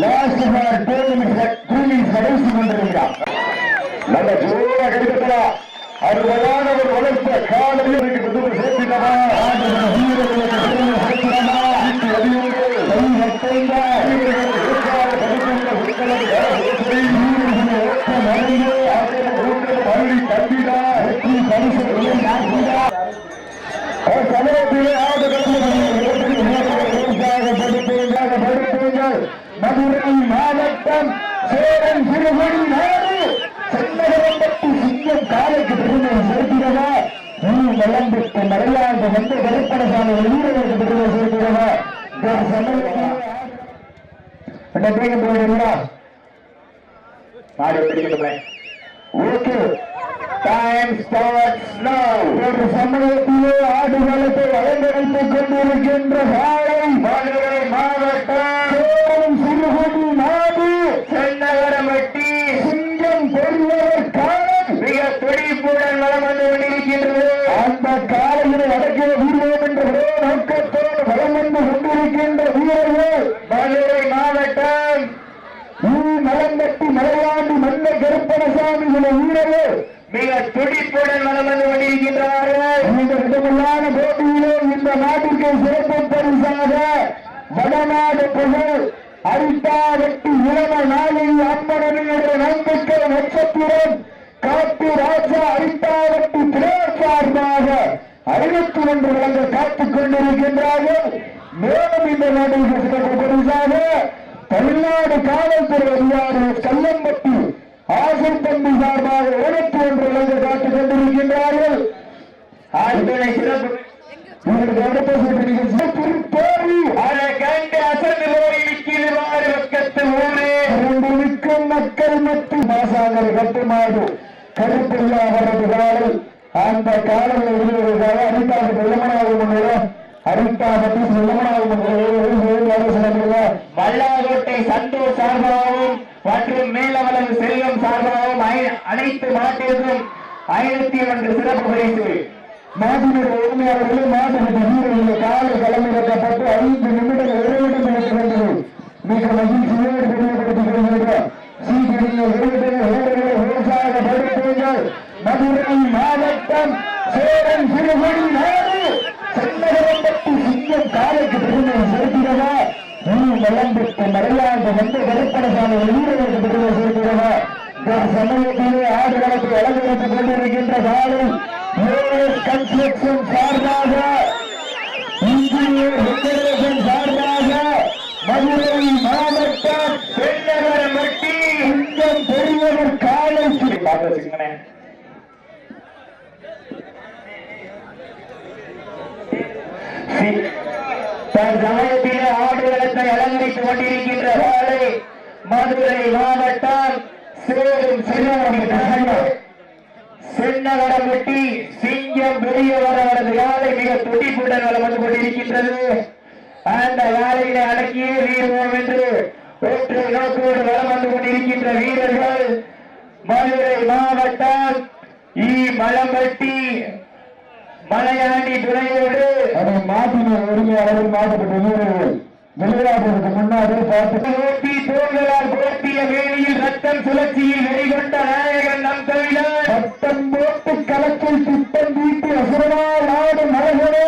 Last for two minutes two minutes கடைசி கொண்டிருக்கிறார் நல்ல ஜோரா கிடைக்கல அருமையான ஒரு காலையில் இருக்கிறது வீரர்களுக்கு கை பெருமை சேர்க்கிறதா சமூகத்திலே போயிருந்தா மாடு பிடிக்கட்டுமே ஓகே. டைம் ஸ்டார்ட்ஸ் நவ் ஒரு சமயத்திலே ஆடுகளத்தை அலங்கரித்துக் கொண்டிருக்கின்ற காலை மதுரை மாவட்டம். சிறுகுடி நாடு. சென்னகரமட்டி சிங்கம் பெரியவர் காலம் மிக துடிப்புடன் வளம் வந்து கொண்டிருக்கின்றது. அந்த காலையினை அடக்கிய வீரர் என்ற ஒரே நோக்கத்தோடு வளம் வந்து கொண்டிருக்கின்ற வீரர்கள் மதுரை மாவட்டம் மலம்பட்டி மலையாண்டி மன்ன கருப்பணசாமி சில வீரர்கள் மிக துடிப்புடன் வளம் வந்து கொண்டிருக்கின்றார்கள் இந்த விதமில்லாத போட்டியிலே இந்த நாட்டிற்கு சிறப்பு பரிசாக வடநாடு புகழ் அரிட்டாவட்டி இளம நாளை அம்மனுடைய நம்பிக்கை நட்சத்திரம் காட்டு ராஜா அரிட்டாவட்டி பிளேர் சார்பாக அறுபத்தி ஒன்று வழங்க காத்துக் கொண்டிருக்கின்றார்கள். மேலும் இந்த நாட்டிற்கு தமிழ்நாடு காவல்துறை அதிகாரி கல்லம்பட்டி ஆசை தம்பி சார்பாக இருபத்தி ஒன்று வழங்க காத்துக் கொண்டிருக்கின்றார்கள். ஆழ்துணை சிறப்பு நிகழ்ச்சி மற்றும் கட்டுமாறு கட்டுமாடு அவரது காலை அந்த காலையில் இருந்ததாக மல்லாகோட்டை சந்தோஷ் சார்பாகவும் மற்றும் மேலவளம் செல்வம் சார்பாகவும் அனைத்து மாட்டிற்கும் ஆயிரத்தி ஒன்று சிறப்பு பரிசு. மாட்டினுடைய உரிமையாளர்களும் மாட்டினுடைய வீரர்கள் காலை களமிறக்கப்பட்டு ஐந்து நிமிடங்கள் இறைவிடம் நடக்கிறது மிக மகிழ்ச்சியோடு தெரியப்படுத்துகிறீர்கள் மதுரை மாவட்டம் சேரன் சிறுகுடி நாடு. சென்னகரம்பட்டி சிங்கம் காலைக்கு பெருமை சேர்க்கிறதா நீ நலம்பெற்ற மலையாண்டு வந்த கருப்பணசாமி வீரர்களுக்கு பெருமை சேர்க்கிறதா சமயத்திலே ஆடுகளத்தை அலங்கரித்துக் கொண்டிருக்கின்ற காலை கன்ஸ்ட்ரக்ஷன் சார்பாக இன்ஜினியர் சார்பாக மதுரை மாவட்டம் பெரியவர் காலை பார்த்து வச்சுக்கணே தன் ஆடுகளத்தை அலங்கரித்துக் கொண்டிருக்கின்ற வேலை மதுரை மாவட்டம் சேரும் செல்வமணி சென்னவரம்பட்டி சிங்கம் பெரியவர் அவரது வேலை மிக துடிப்புடன் வளர்ந்து கொண்டிருக்கின்றது? அந்த யாழையினை அடக்கியே வீழ்வோம் என்று ஒற்றை நோக்கோடு வளம் வந்து கொண்டிருக்கின்ற வீரர்கள் மதுரை மாவட்டம் இ மலம்பட்டி மலையாண்டி துணையோடு மாட்டின உரிமையாளர்கள் மாற்றப்பட்ட வீரர்கள். விளையாடுவதற்கு முன்னாடி பார்த்து ஓட்டி தோள்களால் போட்டிய வேணியில் ரத்தம் சுழற்சியில் வெளிகொண்ட நாயகன் நம் கவிழர் சட்டம் போட்டு களத்தில் திட்டம் தீட்டி அசுரனால் நாடு மலர்களே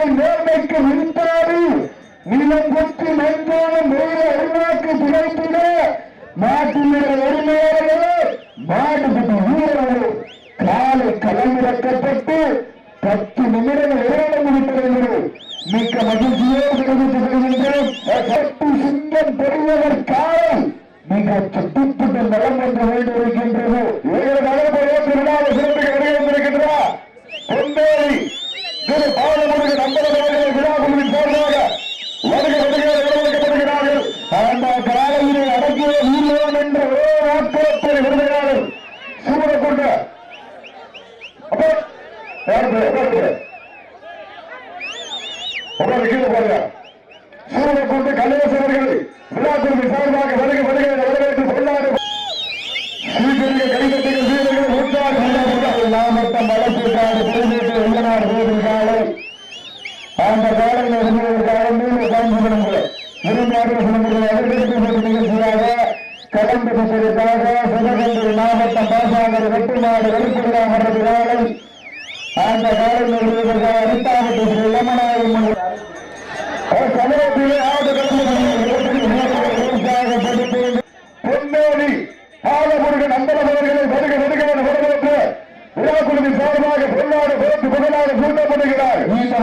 கொம்புகளை நேர்மைக்கு விரும்பாது. நிலம் கொத்தி மென்போன மேல உருவாக்கி துளைத்திட நாட்டினுடைய உரிமையாளர்களே மாடுபடி வீரர்களே காலை களமிறக்கப்பட்டு பத்து நிமிடங்கள் விளையாட முடிக்கிறது மிக்க மகிழ்ச்சியோடு தெரிவித்துக் கொள்கின்றோம் சிங்கம் பெறுவதற்காக மிக துப்பிட்டு நலம் என்று வேண்டியிருக்கின்றது சூழக்கொண்டு கல்லேசவர்கள் விழா சார்பாக வருக வருக வரவேற்று கொண்டாடு ஸ்ரீபெரிய கைதட்டிகள் வீரர்கள் உற்சாக மாவட்டம் வளர்ச்சிக்காடு திருநீட்டு வெள்ளநாடு ரோடில் காலை. அந்த காலையில் இருந்ததற்காக மீண்டும் காஞ்சிபுரங்கள் இருநாடு சிலம்புகள் நிகழ்ச்சியாக கலந்து கொண்டதற்காக சிவகங்கை மாவட்டம் பாசாங்கர் வெட்டுநாடு வெளிப்படுதா மன்றது காலை அந்த காலையில் இருந்ததற்காக அரித்தாவட்டி ஸ்ரீ இளமநாயகம் சமூகத்திலே ஆடு கட்டுப்படுத்தி பொன்னேரி பாலமுருகன் அம்பலம் அவர்களை வருக வருக என வரவேற்று விழாக்குழுவின் சார்பாக பொன்னாடு பிறப்பு புகழாக சூட்டப்படுகிறார் இந்த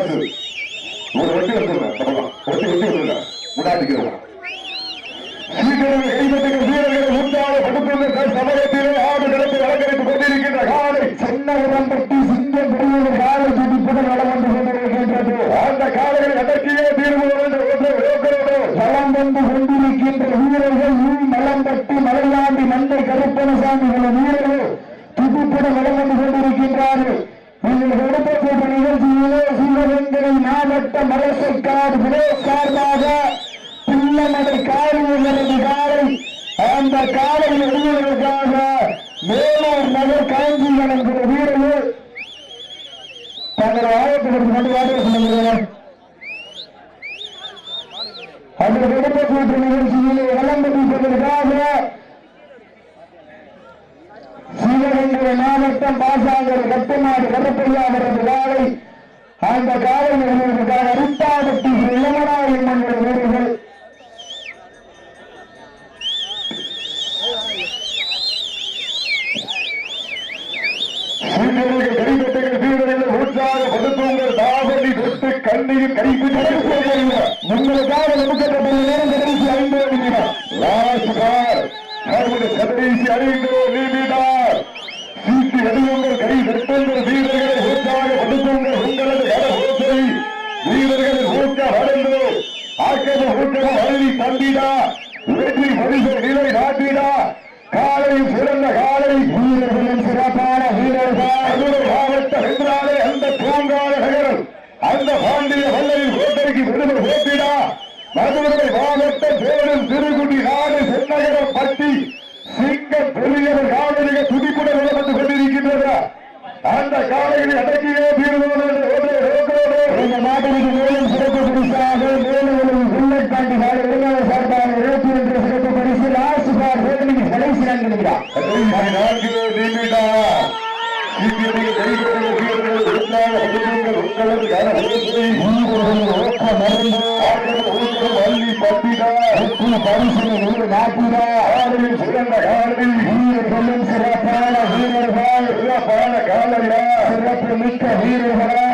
ஆகாசு ஒரு வெட்டி வந்துருங்க வெட்டி வெட்டி வந்துருங்க முன்னாடிக்கிறோம் சீக்கிரம் கைப்பற்றுகிற வீரர்களை உண்டாக படுத்துள்ள சமயத்திலே ஆடு நிலத்தை அலங்கரித்துக் கொண்டிருக்கின்ற காலை சென்னை உடம்பட்டி சிங்கம் காலை துடிப்புடன் கொண்டிருக்கின்றது. அந்த காலையை அடக்கியே தீர்வு என்ற ஒன்றை நோக்கிறோடு வளம் வந்து கொண்டிருக்கின்ற வீரர்கள் உள் நலம் பட்டி மலையாண்டி மந்தை கருப்பணசாமி உள்ள வீரர்கள் துடிப்புடன் வளம் வந்து கொண்டிருக்கின்றார்கள் நீங்கள் எடுத்த நிகழ்ச்சியிலே சிவகங்கை மாவட்ட மலசைக்காடு விலை சார்பாக பிள்ளமடை காரியங்களது காலை அந்த காலை எழுதுவதற்காக வேலூர் நகர் காஞ்சிகள் என்கிற வீரர்கள் தங்கள் ஆயத்திற்கு கொண்டு வாடகை சொல்லுகிறேன் அந்த விடுபட்டு நிகழ்ச்சியில் விளம்பரம் செய்வதற்காக சிவகங்கை மாவட்டம் பாசாங்கர் கட்டுநாடு கருப்பையா அவரது காலை அந்த காலை எழுதுவதற்காக அரித்தாபட்டி இளமராயன் என்கிற வீரர்கள் சீனியர்கள் கைப்பற்றுகிற வீரர்கள் உற்சாகப்படுத்துங்கள் தாவணி தொட்டு கண்ணியில் கைப்பிட்டு முன்னதாக நிமிஷப்பட்ட நேரம் கடைசி ஐந்து நிமிடம். லாஸ்ட் பார் கடைசி ஐந்து நிமிடம். சீட்டி அடியுங்கள் கை வெட்டுங்கள் வீரர்களை உற்சாகப்படுத்துங்கள் உங்களது கட ஓசை வீரர்களின் ஊக்கம் அடைந்து ஊக்கம் தந்திடா. வெற்றி நிலை நாட்டிடா காலையும் சிறந்த காலை வீரர்களின் சிறப்பான வீரர்கள் மதுரை மாவட்டம் என்றாலே அந்த பூங்கால நகரம் அந்த பாண்டிய வல்லையில் கோட்டைக்கு விடுதலை போட்டிடா மதுரை மாவட்டம் பேரும் திருக்குடி நாடு சென்னகரம் பட்டி சிங்க பெரியவர் காவலிக துடிப்புடன் விளம்பட்டு கொண்டிருக்கின்றன அந்த காலையில் அடக்கியே இந்த நாட்டிற்கு மேலும் சிறப்பு பரிசாக மேலும் உள்ளை தாண்டி நாடு இளைஞர் சார்பாக இருபத்தி ஒன்று சிறப்பு பரிசு லாஸ்ட் பார் வேதனைக்கு கடைசி நான்கு நிமிடம் நான்கு நிமிடம் சீக்கிரமாக கைகொள்ள வீரர்கள் உற்சாக படுத்துங்கள் உங்களது கன ஓசை வீரர்கள் ஓட்ட மருந்து ஊக்கம் அள்ளி பட்டிடா வெற்றி பரிசு நூறு நாட்டிடா ஆடையில் சிறந்த காலை வீரர்களும் சிறப்பான வீரர்கள். சிறப்பான காலையா சிறப்பு மிக்க வீரர்களா.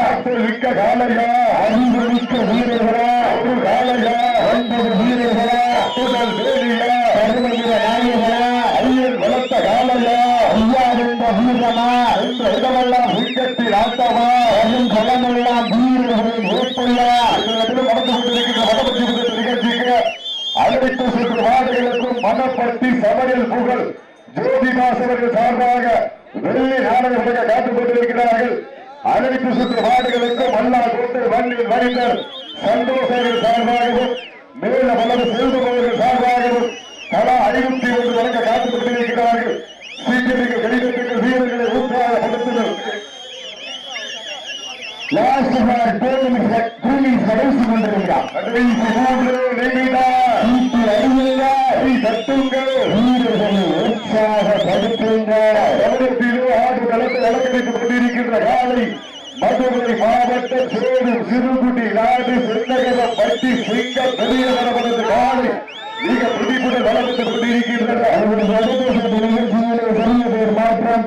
மிக்க காலையா அறிவு மிக்க வீரர்களா. ஒரு காலையா ஒன்பது வீரர்களா. உடல் வேலியா கருமையில நாயகனா ஐயன் வளர்த்த காலையா ஐயா இருந்த வீரமா. என்ற இடமெல்லாம் உயிர்கத்தில் ஆட்டமா ஜோதிதாசவர்கள் சார்பாக வெள்ளி நாடகமாக காத்துக் கொண்டிருக்கிறார்கள் அனைத்து சுற்று வாடுகளுக்கும் மல்லா கொண்டு வண்ணில் வணிகர் சந்தோஷர்கள் சார்பாகவும் மேல வளர்ந்து செல்வர்கள் சார்பாகவும் தலா ஐநூத்தி ஒன்று வழங்க காத்துக் கொண்டிருக்கிறார்கள் சீக்கிரங்கள் கடிதத்துக்கு வீரர்களை உற்சாகப்படுத்துங்கள் லாஸ்ட் பார் டோர்னமெண்ட் டூர்னிங் கடைசி கொண்டிருக்கிறார் கடைசி மூன்று நிமிடம் சீட்டு அறிவில்லை தட்டுங்கள் வீரர்களை உற்சாகப்படுத்துங்கள் பெற்ற காலை மதுரை மாவட்டம் சேரும் சிறுகுடி நாடு சின்னகர பட்டி சிங்க பெரிய வரவனது காலை மிக துடிப்புடன் கொண்டிருக்கின்றன சிறிய பேர் மாற்றம்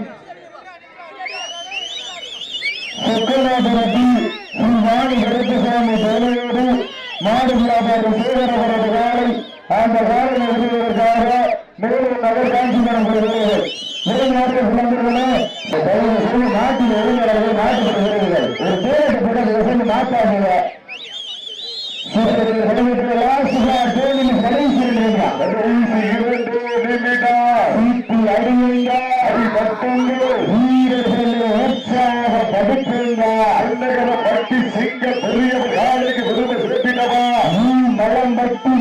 கருப்பசாமி தலையோடு மாடு வியாபாரி சேகர காலை அந்த காலை நிறுவுவதற்காக மேலும் நகர் காஞ்சிபுரம் வருகிறது முதல் நாட்கள் வந்திருந்தன பிறகு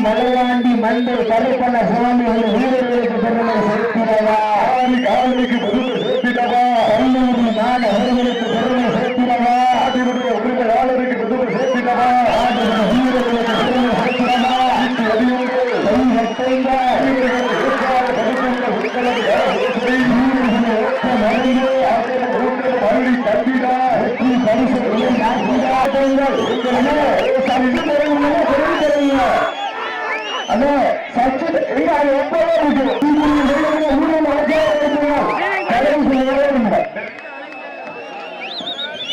மலையாண்டி மண்டல் கருப்பண்ண சுவாமிகள் பள்ளி கட்டிடா வெற்றி பரிசு நாட்டுங்கள் சச்சு எங்க எப்பவே இருக்கு ஊரில் கடைசி இல்லை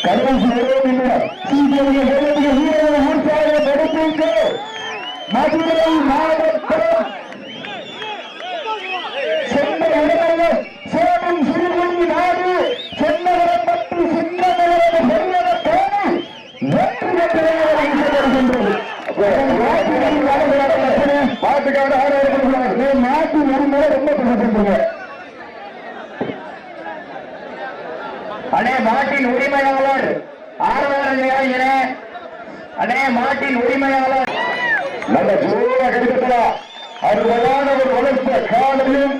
கடைசி இல்லை சிபிஐ வீரர்கள் ஊர்ச்சாக படுத்துங்க மதுரை மாவட்டம் சென்ன இடங்கள் சேலம் சிறுகுடி நாடு சென்னவரம் மற்றும் சின்னவரம் சென்னவரம் தேடி வெற்றி பெற்றதாக வீசப்படுகின்றது மாட்டுக்காக ஆரோக்கிய மாட்டு உரிமை ரொம்ப பேசப்படுங்க அண்ணே மாட்டின் உரிமையாளர் ஆர்வலர் அண்ணே மாட்டின் உரிமையாளர். நல்ல ஜோர அருமையான ஒரு வளர்த்த காலையும்